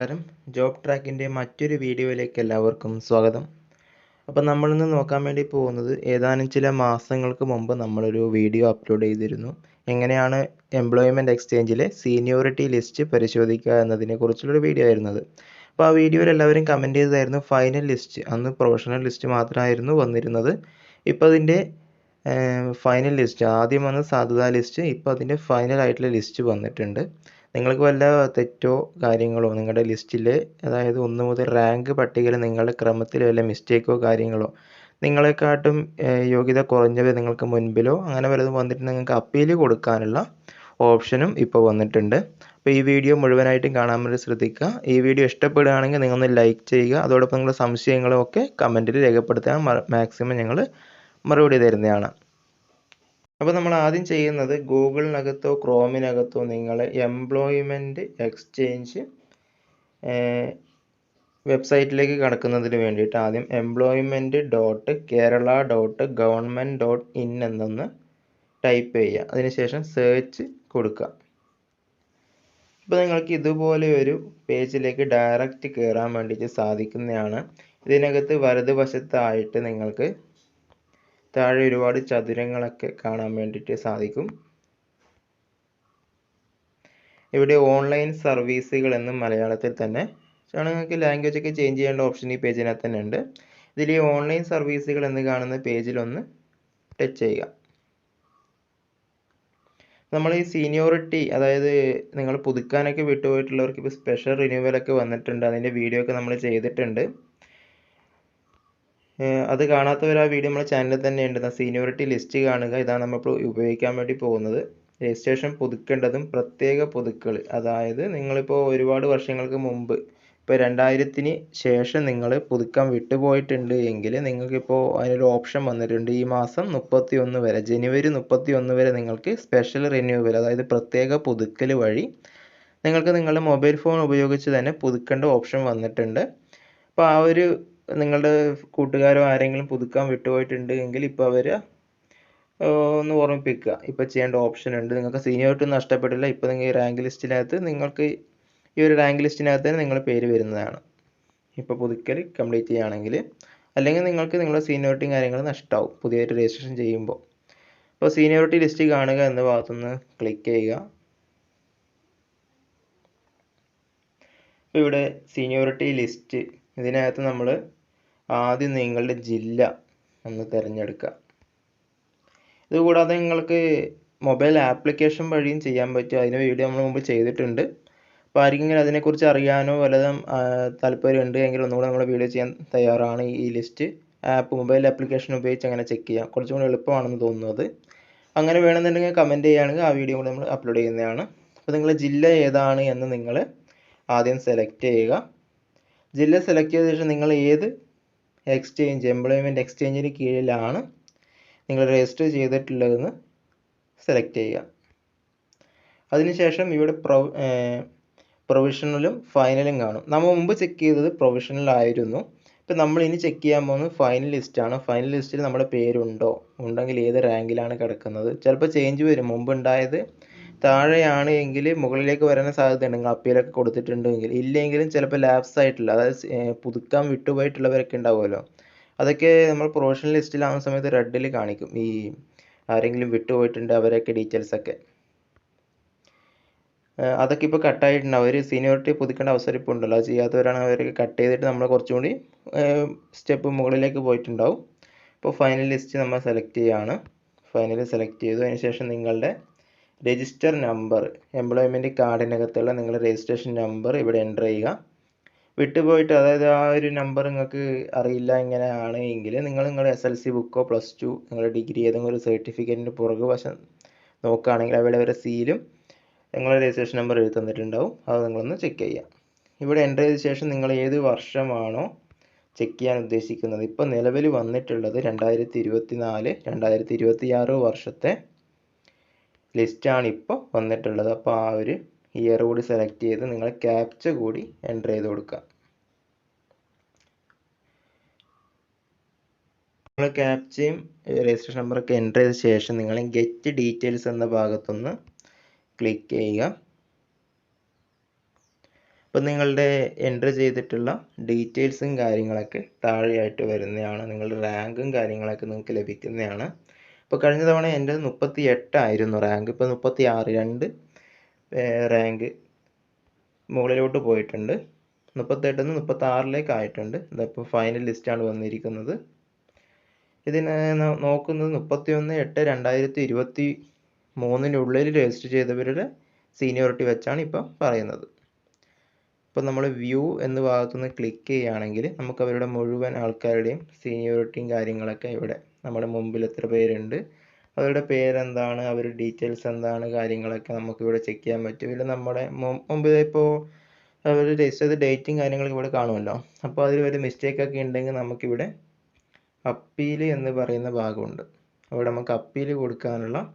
നമസ്കാരം. ജോബ് ട്രാക്കിന്റെ മറ്റൊരു വീഡിയോയിലേക്ക് എല്ലാവർക്കും സ്വാഗതം. അപ്പോൾ നമ്മളിന്ന് നോക്കാൻ വേണ്ടി പോകുന്നത് ഏതാനും ചില മാസങ്ങൾക്ക് മുമ്പ് നമ്മളൊരു വീഡിയോ അപ്ലോഡ് ചെയ്തിരുന്നു. എങ്ങനെയാണ് എംപ്ലോയ്മെന്റ് എക്സ്ചേഞ്ചിലെ സീനിയോറിറ്റി ലിസ്റ്റ് പരിശോധിക്കുക എന്നതിനെ കുറിച്ചുള്ളൊരു വീഡിയോ ആയിരുന്നത് അപ്പോൾ ആ വീഡിയോയിൽ എല്ലാവരും കമന്റ് ചെയ്തതായിരുന്നു ഫൈനൽ ലിസ്റ്റ്. അന്ന് പ്രൊഫഷണൽ ലിസ്റ്റ് മാത്രമായിരുന്നു വന്നിരുന്നത്. ഇപ്പോൾ അതിന്റെ ഫൈനൽ ലിസ്റ്റ് ആദ്യം വന്ന സാധ്യതാ ലിസ്റ്റ് ഇപ്പോൾ അതിന്റെ ഫൈനൽ ആയിട്ടുള്ള ലിസ്റ്റ് വന്നിട്ടുണ്ട്. നിങ്ങൾക്ക് വല്ല തെറ്റോ കാര്യങ്ങളോ നിങ്ങളുടെ ലിസ്റ്റിൽ അതായത് ഒന്ന് മുതൽ റാങ്ക് പട്ടികയിൽ നിങ്ങളുടെ ക്രമത്തിൽ വല്ല മിസ്റ്റേക്കോ കാര്യങ്ങളോ നിങ്ങളെക്കാട്ടും യോഗ്യത കുറഞ്ഞവർ നിങ്ങൾക്ക് മുൻപിലോ അങ്ങനെ വല്ലതും വന്നിട്ട് നിങ്ങൾക്ക് അപ്പീൽ കൊടുക്കാനുള്ള ഓപ്ഷനും ഇപ്പോൾ വന്നിട്ടുണ്ട്. അപ്പോൾ ഈ വീഡിയോ മുഴുവനായിട്ടും കാണാൻ വേണ്ടി ശ്രദ്ധിക്കുക. ഈ വീഡിയോ ഇഷ്ടപ്പെടുകയാണെങ്കിൽ നിങ്ങളൊന്ന് ലൈക്ക് ചെയ്യുക. അതോടൊപ്പം നിങ്ങളുടെ സംശയങ്ങളും ഒക്കെ കമന്റിൽ രേഖപ്പെടുത്താൻ മാക്സിമം ഞങ്ങൾ മറുപടി തരുന്നതാണ്. അപ്പോൾ നമ്മൾ ആദ്യം ചെയ്യുന്നത് ഗൂഗിളിനകത്തോ ക്രോമിനകത്തോ നിങ്ങൾ എംപ്ലോയ്മെന്റ് എക്സ്ചേഞ്ച് വെബ്സൈറ്റിലേക്ക് കടക്കുന്നതിന് വേണ്ടിയിട്ട് ആദ്യം employment dot Kerala dot government dot in എന്നൊന്ന് ടൈപ്പ് ചെയ്യുക. അതിനുശേഷം സെർച്ച് കൊടുക്കുക. ഇപ്പോൾ നിങ്ങൾക്ക് ഇതുപോലെ ഒരു പേജിലേക്ക് ഡയറക്റ്റ് കയറാൻ വേണ്ടിയിട്ട് സാധിക്കുന്നതാണ്. ഇതിനകത്ത് വലതുവശത്തായിട്ട് നിങ്ങൾക്ക് താഴെ ഒരുപാട് ചതുരങ്ങളൊക്കെ കാണാൻ വേണ്ടിയിട്ട് സാധിക്കും. ഇവിടെ ഓൺലൈൻ സർവീസുകൾ എന്ന് മലയാളത്തിൽ തന്നെ. നിങ്ങൾക്ക് ലാംഗ്വേജ് ഒക്കെ ചേഞ്ച് ചെയ്യേണ്ട ഓപ്ഷൻ ഈ പേജിനകത്ത് തന്നെ ഉണ്ട്. ഇതിൽ ഈ ഓൺലൈൻ സർവീസുകൾ എന്ന് കാണുന്ന പേജിലൊന്ന് ടച്ച് ചെയ്യുക. നമ്മൾ ഈ സീനിയോറിറ്റി അതായത് നിങ്ങൾ പുതുക്കാനൊക്കെ വിട്ടുപോയിട്ടുള്ളവർക്ക് ഇപ്പോൾ സ്പെഷ്യൽ റിന്യൂവലൊക്കെ വന്നിട്ടുണ്ട്. അതിന്റെ വീഡിയോ ഒക്കെ നമ്മൾ ചെയ്തിട്ടുണ്ട്. അത് കാണാത്തവർ ആ വീഡിയോ നമ്മുടെ ചാനലിൽ തന്നെ ഉണ്ട്. സീനിയോറിറ്റി ലിസ്റ്റ് കാണുക. ഇതാണ് നമ്മൾ ഉപയോഗിക്കാൻ വേണ്ടി പോകുന്നത്. രജിസ്ട്രേഷൻ പുതുക്കേണ്ടതും പ്രത്യേക പുതുക്കൽ അതായത് നിങ്ങളിപ്പോൾ ഒരുപാട് വർഷങ്ങൾക്ക് മുമ്പ് ഇപ്പോൾ രണ്ടായിരത്തിന് ശേഷം നിങ്ങൾ പുതുക്കാൻ വിട്ടുപോയിട്ടുണ്ട് എങ്കിൽ നിങ്ങൾക്കിപ്പോൾ അതിനൊരു ഓപ്ഷൻ വന്നിട്ടുണ്ട്. ഈ മാസം മുപ്പത്തി ഒന്ന് വരെ ജനുവരി മുപ്പത്തി ഒന്ന് വരെ നിങ്ങൾക്ക് സ്പെഷ്യൽ റിന്യൂവൽ അതായത് പ്രത്യേക പുതുക്കൽ വഴി നിങ്ങൾക്ക് നിങ്ങളുടെ മൊബൈൽ ഫോൺ ഉപയോഗിച്ച് തന്നെ പുതുക്കേണ്ട ഓപ്ഷൻ വന്നിട്ടുണ്ട്. അപ്പോൾ ആ ഒരു നിങ്ങളുടെ കൂട്ടുകാരോ ആരെങ്കിലും പുതുക്കാൻ വിട്ടുപോയിട്ടുണ്ട് എങ്കിൽ ഇപ്പോൾ അവർ ഒന്ന് ഓർമ്മിപ്പിക്കുക. ഇപ്പോൾ ചെയ്യേണ്ട ഓപ്ഷൻ ഉണ്ട്. നിങ്ങൾക്ക് സീനിയോറിറ്റി നഷ്ടപ്പെടില്ല ഇപ്പോൾ നിങ്ങൾ ഈ റാങ്ക് ലിസ്റ്റിനകത്ത് നിങ്ങൾക്ക് ഈ ഒരു റാങ്ക് ലിസ്റ്റിനകത്ത് തന്നെ നിങ്ങളുടെ പേര് വരുന്നതാണ്. ഇപ്പോൾ പുതുക്കൽ കംപ്ലീറ്റ് ചെയ്യുകയാണെങ്കിൽ അല്ലെങ്കിൽ നിങ്ങൾക്ക് നിങ്ങളുടെ സീനിയോറിറ്റിയും കാര്യങ്ങളും നഷ്ടമാവും പുതിയതായിട്ട് രജിസ്ട്രേഷൻ ചെയ്യുമ്പോൾ. അപ്പോൾ സീനിയോറിറ്റി ലിസ്റ്റ് കാണുക എന്ന ഭാഗത്തുനിന്ന് ക്ലിക്ക് ചെയ്യുക. ഇവിടെ സീനിയോറിറ്റി ലിസ്റ്റ് ഇതിനകത്ത് നമ്മൾ ആദ്യം നിങ്ങളുടെ ജില്ല ഒന്ന് തിരഞ്ഞെടുക്കുക ഇതുകൂടാതെ നിങ്ങൾക്ക് മൊബൈൽ ആപ്ലിക്കേഷൻ വഴിയും ചെയ്യാൻ പറ്റും. അതിന് വീഡിയോ നമ്മൾ മുമ്പ് ചെയ്തിട്ടുണ്ട്. അപ്പോൾ ആർക്കെങ്കിലും അതിനെക്കുറിച്ച് അറിയാനോ വല്ലതും താല്പര്യമുണ്ട് എങ്കിൽ ഒന്നുകൂടെ നമ്മൾ വീഡിയോ ചെയ്യാൻ തയ്യാറാണ് ഈ ലിസ്റ്റ് ആപ്പ് മൊബൈൽ ആപ്ലിക്കേഷൻ ഉപയോഗിച്ച് അങ്ങനെ ചെക്ക് ചെയ്യാം. കുറച്ചും കൂടി എളുപ്പമാണെന്ന് തോന്നുന്നത് അങ്ങനെ വേണമെന്നുണ്ടെങ്കിൽ കമന്റ് ചെയ്യുകയാണെങ്കിൽ ആ വീഡിയോ കൂടെ നമ്മൾ അപ്ലോഡ് ചെയ്യുന്നതാണ്. അപ്പോൾ നിങ്ങളുടെ ജില്ല ഏതാണ് എന്ന് നിങ്ങൾ ആദ്യം സെലക്ട് ചെയ്യുക. ജില്ല സെലക്ട് ചെയ്ത ശേഷം നിങ്ങൾ ഏത് എക്സ്ചേഞ്ച് എംപ്ലോയ്മെന്റ് എക്സ്ചേഞ്ചിന് കീഴിലാണ് നിങ്ങൾ രജിസ്റ്റർ ചെയ്തിട്ടുള്ളതെന്ന് സെലക്ട് ചെയ്യുക. അതിനുശേഷം ഇവിടെ പ്രൊ പ്രൊവിഷണലും ഫൈനലും കാണും. നമ്മൾ മുമ്പ് ചെക്ക് ചെയ്തത് പ്രൊവിഷണൽ ആയിരുന്നു. ഇപ്പം നമ്മൾ ഇനി ചെക്ക് ചെയ്യാൻ പോകുന്നത് ഫൈനൽ ലിസ്റ്റാണ് ഫൈനൽ ലിസ്റ്റിൽ നമ്മുടെ പേരുണ്ടോ? ഉണ്ടെങ്കിൽ ഏത് റാങ്കിലാണ് കിടക്കുന്നത്? ചിലപ്പോൾ ചേഞ്ച് വരും. മുമ്പ് ഉണ്ടായത് താഴെയാണ് എങ്കിൽ മുകളിലേക്ക് വരാൻ സാധ്യതയുണ്ട്. നിങ്ങൾ അപ്പീലൊക്കെ കൊടുത്തിട്ടുണ്ടെങ്കിൽ. ഇല്ലെങ്കിലും ചിലപ്പോൾ ലാപ്സ് ആയിട്ടുള്ള അതായത് പുതുക്കാൻ വിട്ടുപോയിട്ടുള്ളവരൊക്കെ ഉണ്ടാവുമല്ലോ. അതൊക്കെ നമ്മൾ പ്രൊഫഷണൽ ലിസ്റ്റിലാവുന്ന സമയത്ത് റെഡിൽ കാണിക്കും. ഈ ആരെങ്കിലും വിട്ടുപോയിട്ടുണ്ട് അവരൊക്കെ ഡീറ്റെയിൽസ് ഒക്കെ. അതൊക്കെ ഇപ്പോൾ കട്ടായിട്ടുണ്ട് അവർ സീനിയോറിറ്റി പുതുക്കേണ്ട അവസരം ഇപ്പോൾ ഉണ്ടല്ലോ അത് ചെയ്യാത്തവരാണ് അവരൊക്കെ കട്ട് ചെയ്തിട്ട് നമ്മൾ കുറച്ചും കൂടി സ്റ്റെപ്പ് മുകളിലേക്ക് പോയിട്ടുണ്ടാവും. ഇപ്പോൾ ഫൈനൽ ലിസ്റ്റ് നമ്മൾ സെലക്ട് ചെയ്യുകയാണ് ഫൈനൽ സെലക്ട് ചെയ്തു. അതിനുശേഷം നിങ്ങളുടെ രജിസ്റ്റർ നമ്പർ എംപ്ലോയ്മെന്റ് കാർഡിനകത്തുള്ള നിങ്ങളുടെ രജിസ്ട്രേഷൻ നമ്പർ ഇവിടെ എന്റർ ചെയ്യുക. വിട്ടുപോയിട്ട് അതായത് ആ ഒരു നമ്പർ നിങ്ങൾക്ക് അറിയില്ല എങ്ങനെയാണ് എങ്കിൽ നിങ്ങൾ നിങ്ങളുടെ എസ് എൽ സി ബുക്കോ പ്ലസ് ടു നിങ്ങളുടെ ഡിഗ്രി ഏതെങ്കിലും ഒരു സർട്ടിഫിക്കറ്റിന്റെ പുറകു വശം നോക്കുകയാണെങ്കിൽ അവിടെ വരെ സീലും നിങ്ങളുടെ രജിസ്ട്രേഷൻ നമ്പർ എഴുതി തന്നിട്ടുണ്ടാവും. അത് നിങ്ങളൊന്ന് ചെക്ക് ചെയ്യുക. ഇവിടെ എന്റർ ചെയ്ത ശേഷം നിങ്ങൾ ഏത് വർഷമാണോ ചെക്ക് ചെയ്യാൻ ഉദ്ദേശിക്കുന്നത്? ഇപ്പോൾ നിലവിൽ വന്നിട്ടുള്ളത് രണ്ടായിരത്തി ഇരുപത്തി നാല് രണ്ടായിരത്തി ഇരുപത്തി ആറ് വർഷത്തെ ലിസ്റ്റാണ് ഇപ്പോൾ വന്നിട്ടുള്ളത്. അപ്പോൾ ആ ഒരു ഇയർ കൂടി സെലക്ട് ചെയ്ത് നിങ്ങൾ ക്യാപ്ച കൂടി എന്റർ ചെയ്ത് കൊടുക്കുക. നിങ്ങൾ ക്യാപ്ചയും രജിസ്ട്രേഷൻ നമ്പറൊക്കെ എന്റർ ചെയ്ത ശേഷം നിങ്ങൾ ഗെറ്റ് ഡീറ്റെയിൽസ് എന്ന ഭാഗത്തൊന്ന് ക്ലിക്ക് ചെയ്യുക. അപ്പം നിങ്ങളുടെ എന്റർ ചെയ്തിട്ടുള്ള ഡീറ്റെയിൽസും കാര്യങ്ങളൊക്കെ താഴെയായിട്ട് വരുന്നതാണ്. നിങ്ങളുടെ റാങ്കും കാര്യങ്ങളൊക്കെ നിങ്ങൾക്ക് ലഭിക്കുന്നതാണ്. ഇപ്പോൾ കഴിഞ്ഞ തവണ എന്റെ മുപ്പത്തി എട്ടായിരുന്നു റാങ്ക് ഇപ്പോൾ മുപ്പത്തി ആറ് രണ്ട് റാങ്ക് മുകളിലോട്ട് പോയിട്ടുണ്ട്. മുപ്പത്തെട്ടിൽ നിന്ന് മുപ്പത്തി ആറിലേക്ക് ആയിട്ടുണ്ട് ഇതിപ്പോൾ ഫൈനൽ ലിസ്റ്റാണ് വന്നിരിക്കുന്നത്. ഇതിന് നോക്കുന്നത് മുപ്പത്തിയൊന്ന് എട്ട് രണ്ടായിരത്തി ഇരുപത്തി മൂന്നിനുള്ളിൽ രജിസ്റ്റർ ചെയ്തവരുടെ സീനിയോറിറ്റി വെച്ചാണ് ഇപ്പം പറയുന്നത്. ഇപ്പം നമ്മൾ വ്യൂ എന്ന ഭാഗത്തുനിന്ന് ക്ലിക്ക് ചെയ്യുകയാണെങ്കിൽ നമുക്ക് അവരുടെ മുഴുവൻ ആൾക്കാരുടെയും സീനിയോറിറ്റിയും കാര്യങ്ങളൊക്കെ ഇവിടെ നമ്മുടെ മുമ്പിൽ എത്ര പേരുണ്ട്. അവരുടെ പേരെന്താണ് അവരുടെ ഡീറ്റെയിൽസ് എന്താണ് കാര്യങ്ങളൊക്കെ നമുക്ക് ഇവിടെ ചെക്ക് ചെയ്യാൻ പറ്റും. ഇതിൽ നമ്മുടെ മുമ്പ് ഇപ്പോൾ അവർ രജിസ്റ്റർ ചെയ്ത ഡേറ്റും കാര്യങ്ങളൊക്കെ ഇവിടെ കാണുമല്ലോ. അപ്പോൾ അതിൽ ഒരു മിസ്റ്റേക്ക് ഒക്കെ ഉണ്ടെങ്കിൽ നമുക്കിവിടെ അപ്പീൽ എന്ന് പറയുന്ന ഭാഗമുണ്ട്. അവിടെ നമുക്ക് അപ്പീൽ കൊടുക്കാനുള്ള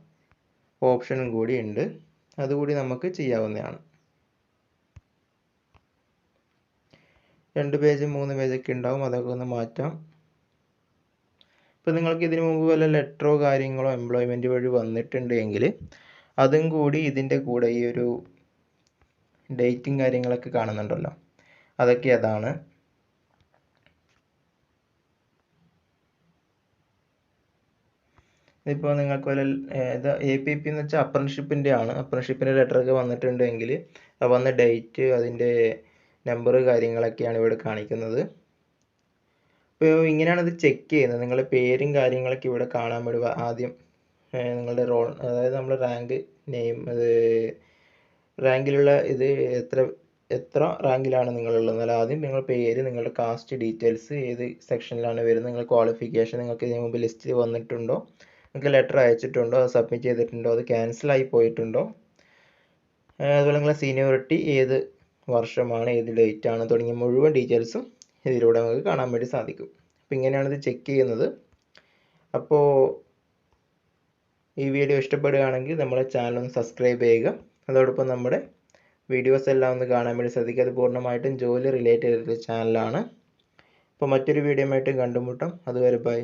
ഓപ്ഷനും കൂടി ഉണ്ട്. അതുകൂടി നമുക്ക് ചെയ്യാവുന്നതാണ്. രണ്ട് പേജ് മൂന്ന് പേജൊക്കെ ഉണ്ടാവും. അതൊക്കെ ഒന്ന് മാറ്റാം. ഇപ്പോൾ നിങ്ങൾക്ക് ഇതിനു മുമ്പ് വല്ല ലെറ്ററോ കാര്യങ്ങളോ എംപ്ലോയ്മെന്റ് വഴി വന്നിട്ടുണ്ട് എങ്കിൽ അതും കൂടി ഇതിന്റെ കൂടെ ഈ ഒരു ഡേറ്റും കാര്യങ്ങളൊക്കെ കാണുന്നുണ്ടല്ലോ. അതൊക്കെ അതാണ് ഇപ്പോൾ നിങ്ങൾക്ക് വല്ല ഏതാ എ പി പി എന്ന് വെച്ചാൽ അപ്രൻഷിപ്പിന്റെ ആണ്. അപ്രൻഷിപ്പിന്റെ ലെറ്റർ ഒക്കെ വന്നിട്ടുണ്ടെങ്കിൽ വന്ന ഡേറ്റ് അതിന്റെ നമ്പർ കാര്യങ്ങളൊക്കെയാണ് ഇവിടെ കാണിക്കുന്നത്. ഇപ്പോൾ ഇങ്ങനെയാണ് ഇത് ചെക്ക് ചെയ്യുന്നത്. നിങ്ങളുടെ പേരും കാര്യങ്ങളൊക്കെ ഇവിടെ കാണാൻ വേണ്ടി ആദ്യം നിങ്ങളുടെ റോൾ അതായത് നമ്മുടെ റാങ്ക് നെയിം അത് റാങ്കിലുള്ള ഇത് എത്ര എത്ര റാങ്കിലാണ് നിങ്ങളുള്ളത്. എന്നാൽ ആദ്യം നിങ്ങളുടെ പേര് നിങ്ങളുടെ കാസ്റ്റ് ഡീറ്റെയിൽസ് ഏത് സെക്ഷനിലാണ് വരുന്നത് നിങ്ങൾ ക്വാളിഫിക്കേഷൻ നിങ്ങൾക്ക് ഇതിന് മുമ്പ് ലിസ്റ്റിൽ വന്നിട്ടുണ്ടോ? നിങ്ങൾക്ക് ലെറ്റർ അയച്ചിട്ടുണ്ടോ? അത് സബ്മിറ്റ് ചെയ്തിട്ടുണ്ടോ? അത് ക്യാൻസലായി പോയിട്ടുണ്ടോ? അതുപോലെ നിങ്ങളുടെ സീനിയോറിറ്റി ഏത് വർഷമാണ് ഏത് ഡേറ്റ് ആണ് തുടങ്ങിയ മുഴുവൻ ഡീറ്റെയിൽസും ഇതിലൂടെ നമുക്ക് കാണാൻ വേണ്ടി സാധിക്കും. അപ്പോൾ ഇങ്ങനെയാണ് ഇത് ചെക്ക് ചെയ്യുന്നത്. അപ്പോൾ ഈ വീഡിയോ ഇഷ്ടപ്പെടുകയാണെങ്കിൽ നമ്മുടെ ചാനൽ ഒന്ന് സബ്സ്ക്രൈബ് ചെയ്യുക. അതോടൊപ്പം നമ്മുടെ വീഡിയോസ് എല്ലാം ഒന്ന് കാണാൻ വേണ്ടി ശ്രദ്ധിക്കുക. അത് പൂർണമായിട്ടും ജോലി റിലേറ്റ് ചെയ്തിട്ടുള്ള ചാനലാണ് അപ്പോൾ മറ്റൊരു വീഡിയോ ആയിട്ട് കണ്ടുമുട്ടാം. അതുവരെ ബൈ